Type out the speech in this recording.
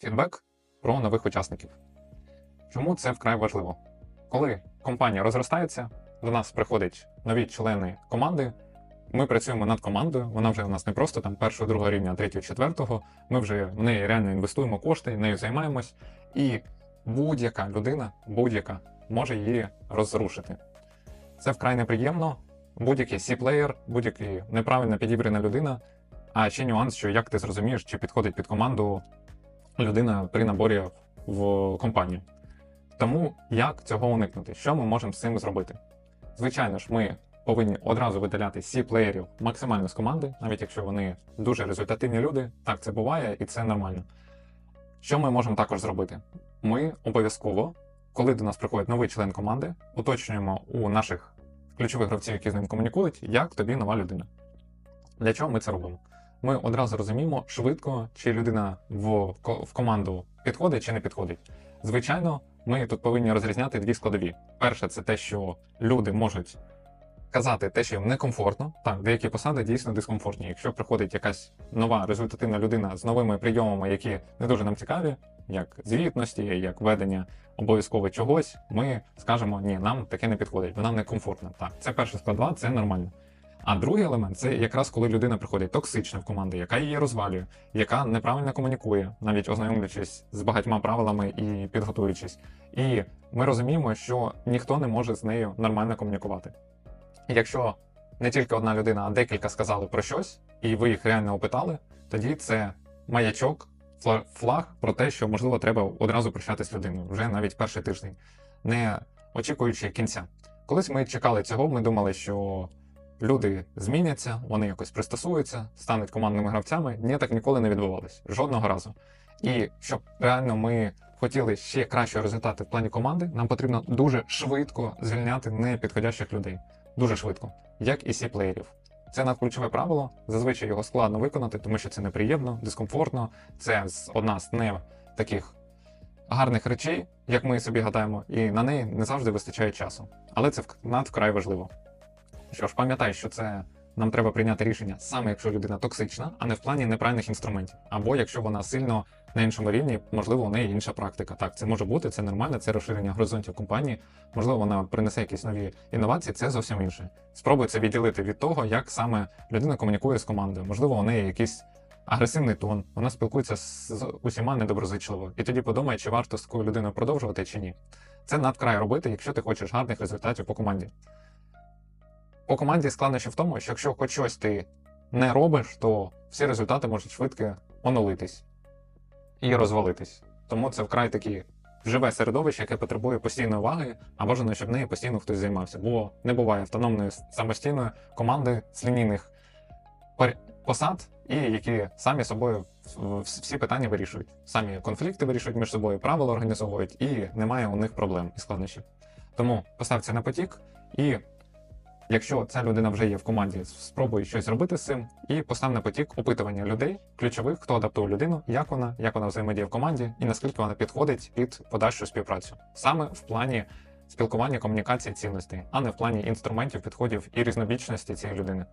Фідбек про нових учасників. Чому це вкрай важливо? Коли компанія розростається, до нас приходять нові члени команди. Ми працюємо над командою, вона вже у нас не просто там першого, другого рівня, третього, четвертого. Ми вже в неї реально інвестуємо кошти, нею займаємось, і будь-яка людина, будь-яка може її розрушити. Це вкрай неприємно. Будь-який сі-плеєр, будь-який неправильно підібрана людина. А ще нюанс, що як ти зрозумієш, чи підходить під команду людина при наборі в компанію. Тому як цього уникнути? Що ми можемо з цим зробити? Звичайно ж, ми повинні одразу видаляти сі плеєрів максимально з команди, навіть якщо вони дуже результативні люди. Так це буває і це нормально. Що ми можемо також зробити? Ми обов'язково, коли до нас приходить новий член команди, уточнюємо у наших ключових гравців, які з ним комунікують, як тобі нова людина. Для чого ми це робимо? Ми одразу розуміємо швидко, чи людина в, в команду підходить чи не підходить. Звичайно, ми тут повинні розрізняти дві складові. Перше, це те, що люди можуть казати те, що їм некомфортно. Так, деякі посади дійсно дискомфортні. Якщо приходить якась нова результативна людина з новими прийомами, які не дуже нам цікаві, як звітності, як ведення обов'язково чогось, ми скажемо, ні, нам таке не підходить, бо нам некомфортно. Так, це перша складова, це нормально. А другий елемент це якраз коли людина приходить токсична в команду, яка її розвалює, яка неправильно комунікує, навіть ознайомлюючись з багатьма правилами і підготуючись. І ми розуміємо, що ніхто не може з нею нормально комунікувати. Якщо не тільки одна людина, а декілька сказали про щось, і ви їх реально опитали, тоді це маячок, фла- флаг про те, що можливо треба одразу прощатися з людиною вже навіть перший тиждень, не очікуючи кінця. Колись ми чекали цього, ми думали, що люди зміняться, вони якось пристосуються, стануть командними гравцями. Ні, так ніколи не відбувалось. Жодного разу. І щоб реально ми хотіли ще кращі результати в плані команди, нам потрібно дуже швидко звільняти непідходящих людей. Дуже швидко, як і сі плеєрів. Це надключове правило. Зазвичай його складно виконати, тому що це неприємно, дискомфортно. Це одна з не таких гарних речей, як ми собі гадаємо, і на неї не завжди вистачає часу. Але це вк- надвкрай важливо. Що ж, пам'ятай, що це нам треба прийняти рішення саме якщо людина токсична, а не в плані неправильних інструментів. Або якщо вона сильно на іншому рівні, можливо, у неї інша практика. Так, це може бути, це нормально, це розширення горизонтів компанії. Можливо, вона принесе якісь нові інновації, це зовсім інше. Спробуй це відділити від того, як саме людина комунікує з командою. Можливо, у неї якийсь агресивний тон, вона спілкується з усіма недоброзичливо. І тоді подумай, чи варто з такою людиною продовжувати чи ні. Це надкрай робити, якщо ти хочеш гарних результатів по команді. По команді складнощі в тому, що якщо хоч щось ти не робиш, то всі результати можуть швидко онулитись і розвалитись. Тому це вкрай такі живе середовище, яке потребує постійної уваги, а бажано, щоб нею постійно хтось займався. Бо не буває автономної самостійної команди з лінійних посад, і які самі собою всі питання вирішують. Самі конфлікти вирішують між собою, правила організовують, і немає у них проблем і складнощів. Тому постав це на потік і Якщо ця людина вже є в команді, спробуй щось робити з цим і постав на потік опитування людей, ключових, хто адаптує людину, як вона, як вона взаємодіє в команді, і наскільки вона підходить під подальшу співпрацю, саме в плані спілкування, комунікації, цінностей, а не в плані інструментів, підходів і різнобічності цієї людини.